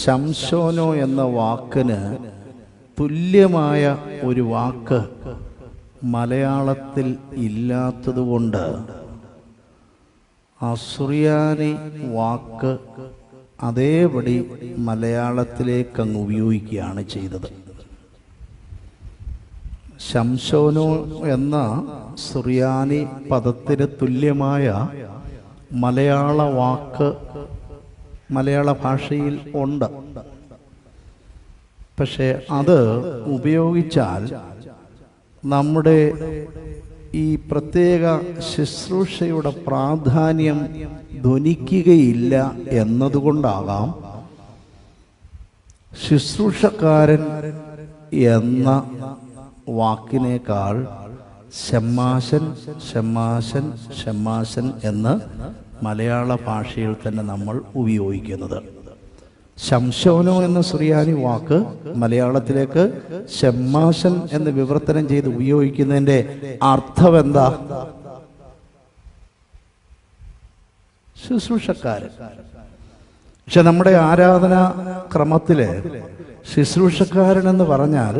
ശംശോനോ എന്ന വാക്കിന് തുല്യമായ ഒരു വാക്ക് മലയാളത്തിൽ ഇല്ലാത്തതുകൊണ്ട് അസുറിയാനി വാക്ക് അതേപടി മലയാളത്തിലേക്ക് അങ്ങ് ഉപയോഗിക്കുകയാണ് ചെയ്തത്. ശംശോനോ എന്ന സുറിയാനി പദത്തിന് തുല്യമായ മലയാള വാക്ക് മലയാള ഭാഷയിൽ ഉണ്ട്. പക്ഷേ അത് ഉപയോഗിച്ചാൽ നമ്മുടെ ഈ പ്രത്യേക ശുശ്രൂഷയുടെ പ്രാധാന്യം ധ്വനിക്കുകയില്ല എന്നതുകൊണ്ടാകാം ശുശ്രൂഷക്കാരൻ എന്ന വാക്കിനേക്കാൾ ഷമ്മാശൻ ഷമ്മാശൻ ഷമ്മാശൻ എന്ന് മലയാള ഭാഷയിൽ തന്നെ നമ്മൾ ഉപയോഗിക്കുന്നത്. ശംശോനോ എന്ന സുറിയാനി വാക്ക് മലയാളത്തിലേക്ക് ശമ്മാശൻ എന്ന് വിവർത്തനം ചെയ്ത് ഉപയോഗിക്കുന്നതിന്റെ അർത്ഥം എന്താ ശുശ്രൂഷക്കാരൻ. പക്ഷെ നമ്മുടെ ആരാധനാ ക്രമത്തിൽ ശുശ്രൂഷക്കാരൻ എന്ന് പറഞ്ഞാൽ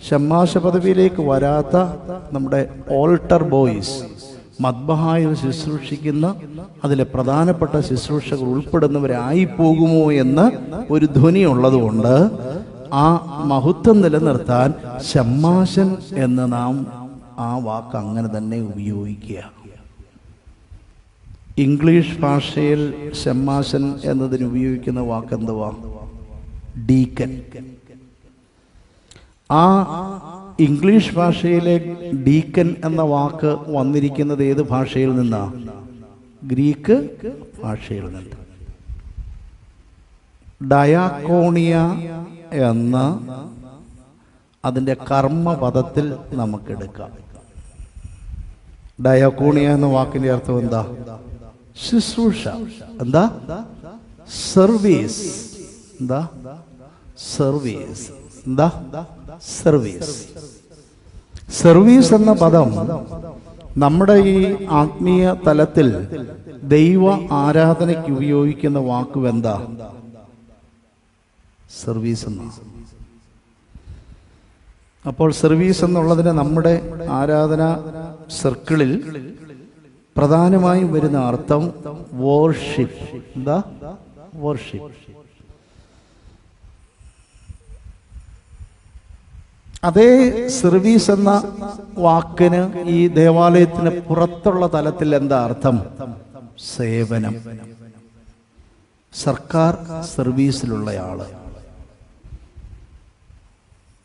ശമ്മാശ പദവിയിലേക്ക് വരാത്ത നമ്മുടെ ഓൾട്ടർ ബോയ്സ് മദ്ബഹായിൽ ശുശ്രൂഷിക്കുന്ന അതിലെ പ്രധാനപ്പെട്ട ശുശ്രൂഷകൾ ഉൾപ്പെടുന്നവരായി പോകുമോ എന്ന് ഒരു ധ്വനി ഉള്ളതുകൊണ്ട് ആ മഹത്വം നിലനിർത്താൻ ശമ്മാശൻ എന്ന് നാം ആ വാക്ക് അങ്ങനെ തന്നെ ഉപയോഗിക്കുക. ഇംഗ്ലീഷ് ഭാഷയിൽ ശമ്മാശൻ എന്നതിന് ഉപയോഗിക്കുന്ന വാക്ക് എന്തുവാ ഡീക്കൻ. ആ ഇംഗ്ലീഷ് ഭാഷയിലെ ഡീക്കൻ എന്ന വാക്ക് വന്നിരിക്കുന്നത് ഏത് ഭാഷയിൽ നിന്നാ? ഗ്രീക്ക് ഭാഷയിൽ നിന്ന്. ഡയാക്കോണിയ എന്ന അതിന്റെ കർമ്മപദത്തിൽ നമുക്കെടുക്കാം ഡയാക്കോണിയ എന്ന വാക്കിന്റെ അർത്ഥം എന്താ? ശുശ്രൂഷ. എന്താ? സർവീസ്. എന്താ? സർവീസ്. എന്താ? സർവീസ് സർവീസ് എന്ന പദം നമ്മുടെ ഈ ആത്മീയ തലത്തിൽ ദൈവ ആരാധനയ്ക്ക് ഉപയോഗിക്കുന്ന വാക്ക് എന്താ? സർവീസ് എന്ന. അപ്പോൾ സർവീസ് എന്നുള്ളതിന് നമ്മുടെ ആരാധന സർക്കിളിൽ പ്രധാനമായും വരുന്ന അർത്ഥം വോർഷിപ്പ് എന്താ? വോർഷിപ്പ് അതേ സർവീസ് എന്ന വാക്കിന് ഈ ദേവാലയത്തിന് പുറത്തുള്ള തലത്തിൽ എന്താ അർത്ഥം? സേവനം. സർക്കാർ സർവീസിലുള്ളയാൾ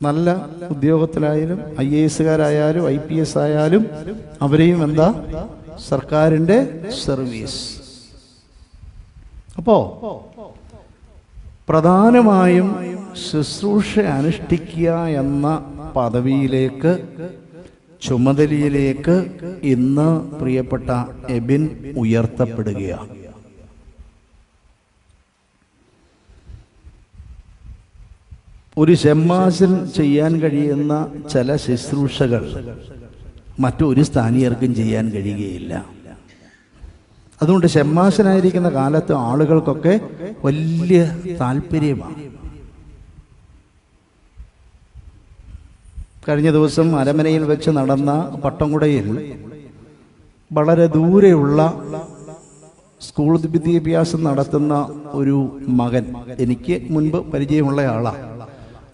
നല്ല ഉദ്യോഗത്തിലായാലും ഐ എ എസുകാരായാലും ഐ പി എസ് ആയാലും അവരെയും എന്താ? സർക്കാരിന്റെ സർവീസ് അപ്പോ പ്രധാനമായും ശുശ്രൂഷ അനുഷ്ഠിക്കുക എന്ന പദവിയിലേക്ക് ചുമതലയിലേക്ക് ഇന്ന് പ്രിയപ്പെട്ട എബിൻ ഉയർത്തപ്പെടുകയാണ്. ഒരു ഷെമ്മാസിൽ ചെയ്യാൻ കഴിയുന്ന ചില ശുശ്രൂഷകൾ മറ്റൊരു സ്ഥാനീയർക്കും ചെയ്യാൻ കഴിയുകയില്ല. അതുകൊണ്ട് ഷെമ്മാശനായിരിക്കുന്ന കാലത്ത് ആളുകൾക്കൊക്കെ വലിയ താല്പര്യമാണ്. കഴിഞ്ഞ ദിവസം അരമനയിൽ വെച്ച് നടന്ന പട്ടംകുടയിൽ വളരെ ദൂരെയുള്ള സ്കൂൾ വിദ്യാഭ്യാസം നടത്തുന്ന ഒരു മകൻ എനിക്ക് മുൻപ് പരിചയമുള്ള ആളാണ്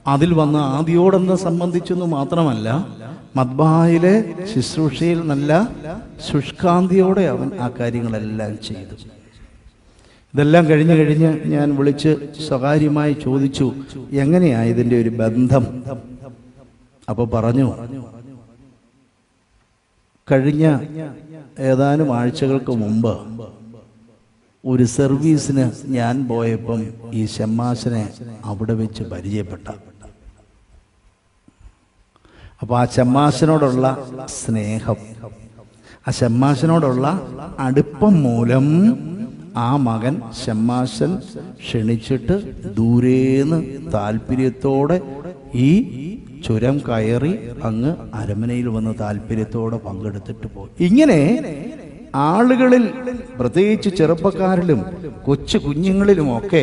അതിൽ വന്ന ആദ്യോടെന്ന് സംബന്ധിച്ചെന്ന് മാത്രമല്ല മദ്ബായിലെ ശുശ്രൂഷയിൽ നല്ല ശുഷ്കാന്തിയോടെ അവൻ ആ കാര്യങ്ങളെല്ലാം ചെയ്തു. ഇതെല്ലാം കഴിഞ്ഞു കഴിഞ്ഞ് ഞാൻ വിളിച്ച് സ്വകാര്യമായി ചോദിച്ചു എങ്ങനെയാ ഇതിന്റെ ഒരു ബന്ധം? അപ്പൊ പറഞ്ഞു കഴിഞ്ഞ ഏതാനും ആഴ്ചകൾക്ക് മുമ്പ് ഒരു സർവീസിന് ഞാൻ പോയപ്പം ഈ ഷമ്മാശനെ അവിടെ വെച്ച് പരിചയപ്പെട്ട അപ്പൊ ആ ഷമ്മാശനോടുള്ള സ്നേഹം. ആ ഷമ്മാശനോടുള്ള അടുപ്പം മൂലം ആ മകൻ ഷമ്മാശൻ ക്ഷണിച്ചിട്ട് ദൂരേന്ന് താല്പര്യത്തോടെ ഈ ചുരം കയറി അങ്ങ് അരമനയിൽ വന്ന് താല്പര്യത്തോടെ പങ്കെടുത്തിട്ട് പോയി. ഇങ്ങനെ ആളുകളിൽ പ്രത്യേകിച്ച് ചെറുപ്പക്കാരിലും കൊച്ചു കുഞ്ഞുങ്ങളിലുമൊക്കെ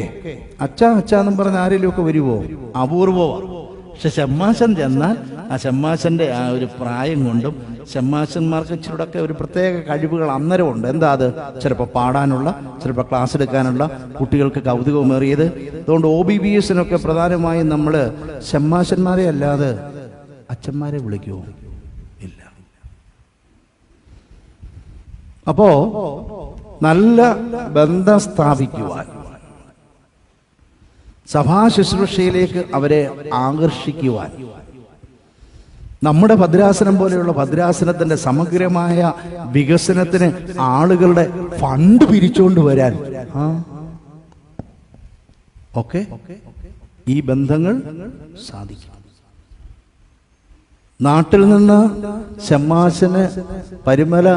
അച്ഛാ അച്ഛാ അച്ഛാന്നും പറഞ്ഞ ആരെങ്കിലും ഒക്കെ വരുവോ? അപൂർവമാണ് പക്ഷെ ഷമ്മാശൻ ചെന്നാൽ ആ ഷമ്മാശന്റെ ആ ഒരു പ്രായം കൊണ്ടും ഷമ്മാശന്മാർക്ക് ഇച്ചിരൂടൊക്കെ ഒരു പ്രത്യേക കഴിവുകൾ അന്നേരം ഉണ്ട് എന്താ അത്? ചിലപ്പോൾ പാടാനുള്ള ചിലപ്പോൾ ക്ലാസ് എടുക്കാനുള്ള കുട്ടികൾക്ക് കൗതുകമേറിയത് അതുകൊണ്ട് ഒ ബി ബി എസിനൊക്കെ പ്രധാനമായും നമ്മൾ ഷമ്മാശന്മാരെ അല്ലാതെ അച്ഛന്മാരെ വിളിക്കുമോ ഇല്ല. അപ്പോ നല്ല ബന്ധം സ്ഥാപിക്കുവാൻ സഭാ ശുശ്രൂഷയിലേക്ക് അവരെ ആകർഷിക്കുവാൻ നമ്മുടെ ഭദ്രാസനം പോലെയുള്ള ഭദ്രാസനത്തിന്റെ സമഗ്രമായ വികസനത്തിന് ആളുകളുടെ ഫണ്ട് പിരിച്ചുകൊണ്ട് വരാൻ. ഓക്കെ? ഈ ബന്ധങ്ങൾ സാധിക്കും. നാട്ടിൽ നിന്ന് ചെമ്മാശന് പരിമല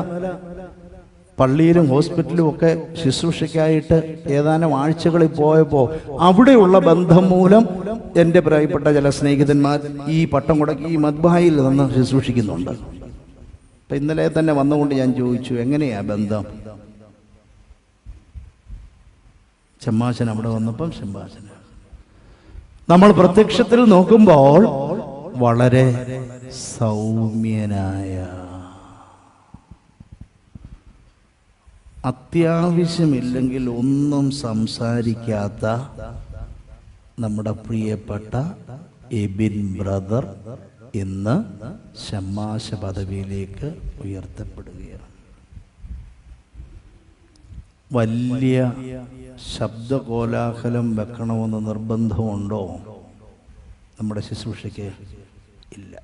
പള്ളിയിലും ഹോസ്പിറ്റലും ഒക്കെ ശുശ്രൂഷയ്ക്കായിട്ട് ഏതാനും ആഴ്ചകളിൽ പോയപ്പോൾ അവിടെയുള്ള ബന്ധം മൂലം എന്റെ പ്രായപ്പെട്ട ചില സ്നേഹിതന്മാർ ഈ പട്ടം കുടക്കി ഈ മദ്ബായിൽ നിന്ന് ശുശ്രൂഷിക്കുന്നുണ്ട്. അപ്പം ഇന്നലെ തന്നെ വന്നുകൊണ്ട് ഞാൻ ചോദിച്ചു എങ്ങനെയാ ബന്ധം? ചെമ്മാശൻ അവിടെ വന്നപ്പം ചെമ്മാശന. നമ്മൾ പ്രത്യക്ഷത്തിൽ നോക്കുമ്പോൾ വളരെ സൗമ്യനായ അത്യാവശ്യമില്ലെങ്കിൽ ഒന്നും സംസാരിക്കാത്ത നമ്മുടെ പ്രിയപ്പെട്ട എബിൻ ബ്രദർ ഇന്ന് ശമാശ പദവിയിലേക്ക് ഉയർത്തപ്പെടുകയാണ്. വലിയ ശബ്ദകോലാഹലം വെക്കണമെന്ന് നിർബന്ധമുണ്ടോ? നമ്മുടെ ശുശ്രൂഷയ്ക്ക് ഇല്ല.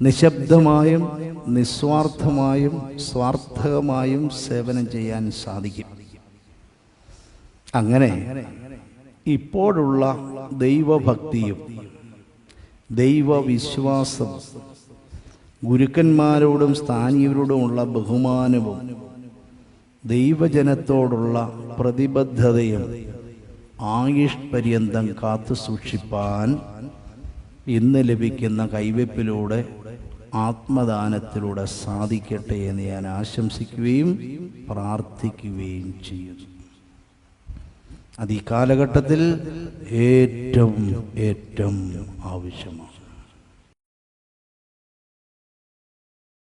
നിശബ്ദമായും നിസ്വാർത്ഥമായും സ്വാർത്ഥകമായും സേവനം ചെയ്യാൻ സാധിക്കും. അങ്ങനെ ഇപ്പോഴുള്ള ദൈവഭക്തിയും ദൈവവിശ്വാസം ഗുരുക്കന്മാരോടും സ്ഥാനീയരോടുമുള്ള ബഹുമാനവും ദൈവജനത്തോടുള്ള പ്രതിബദ്ധതയും ആയുഷ് പര്യന്തം കാത്തു സൂക്ഷിപ്പാൻ ഇന്ന് ലഭിക്കുന്ന കൈവെപ്പിലൂടെ ആത്മദാനത്തിലൂടെ സാധിക്കട്ടെ എന്ന് ഞാൻ ആശംസിക്കുകയും പ്രാർത്ഥിക്കുകയും ചെയ്യുന്നു. അത് ഈ കാലഘട്ടത്തിൽ ഏറ്റവും ഏറ്റവും ആവശ്യമാണ്.